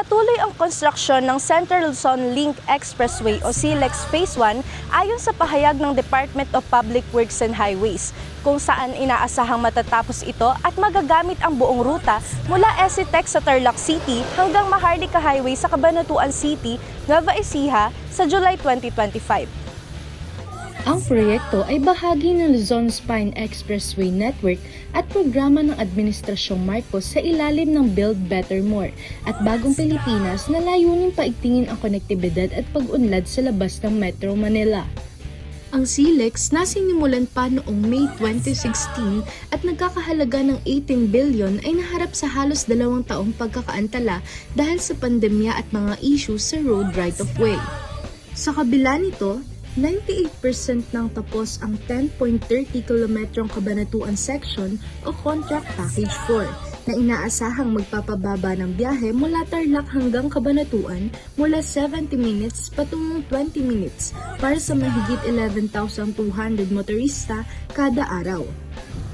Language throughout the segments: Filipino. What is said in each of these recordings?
Patuloy ang konstruksyon ng Central Luzon Link Expressway o CLEX Phase 1 ayon sa pahayag ng Department of Public Works and Highways, kung saan inaasahang matatapos ito at magagamit ang buong ruta mula ECTEC sa Tarlac City hanggang Maharlika Highway sa Cabanatuan City, Nueva Ecija sa July 2025. Ang proyekto ay bahagi ng Luzon Spine Expressway Network at programa ng Administrasyong Marcos sa ilalim ng Build Better More at Bagong Pilipinas na layunin paigtingin ang konektibidad at pag-unlad sa labas ng Metro Manila. Ang SILEX na sinimulan pa noong May 2016 at nagkakahalaga ng 18 billion ay naharap sa halos dalawang taong pagkakaantala dahil sa pandemya at mga issues sa road right-of-way. Sa kabila nito, 98% ng tapos ang 10.30 kilometrong kabanatuan section o Contract Package 4 na inaasahang magpapababa ng biyahe mula Tarlac hanggang Kabanatuan mula 70 minutes patungong 20 minutes para sa mahigit 11,200 motorista kada araw.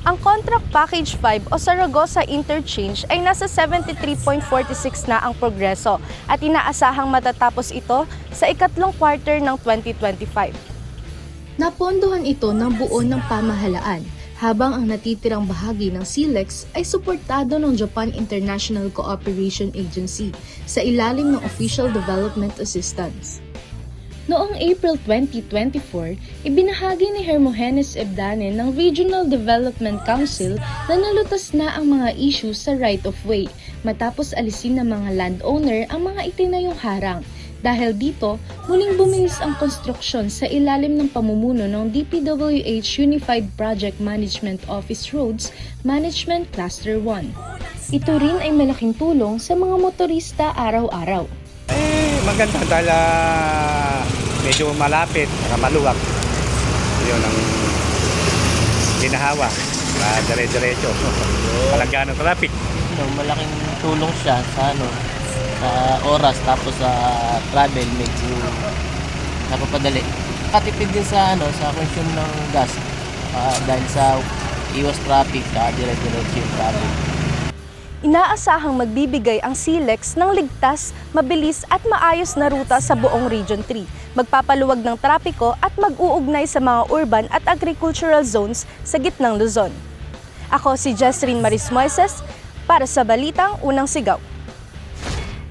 Ang Contract Package 5 o Saragossa Interchange ay nasa 73.46 na ang progreso at inaasahang matatapos ito sa ikatlong quarter ng 2025. Napondohan ito ng buo ng pamahalaan, habang ang natitirang bahagi ng SILEX ay suportado ng Japan International Cooperation Agency sa ilalim ng Official Development Assistance. Noong April 2024, ibinahagi ni Hermogenes Ebdane ng Regional Development Council na nalutas na ang mga issues sa right-of-way matapos alisin ng mga landowner ang mga itinayong harang. Dahil dito, muling bumilis ang konstruksyon sa ilalim ng pamumuno ng DPWH Unified Project Management Office Roads Management Cluster 1. Ito rin ay malaking tulong sa mga motorista araw-araw. Maganda dahil ah, medyo malapit, saka maluwag. Yun ang ginahawa. Uh, dire-diretso. Palanggan ng traffic. So, malaking tulong siya sa ano sa oras tapos sa travel medyo napapadali. Katipid din sa ano sa consume ng gas ah, dahil sa iwas traffic ka dire-diretso yung travel. Inaasahang magbibigay ang SILEX ng ligtas, mabilis at maayos na ruta sa buong Region 3, magpapaluwag ng trapiko at mag-uugnay sa mga urban at agricultural zones sa gitnang Luzon. Ako si Jesrine Maris Moises para sa Balitang Unang Sigaw.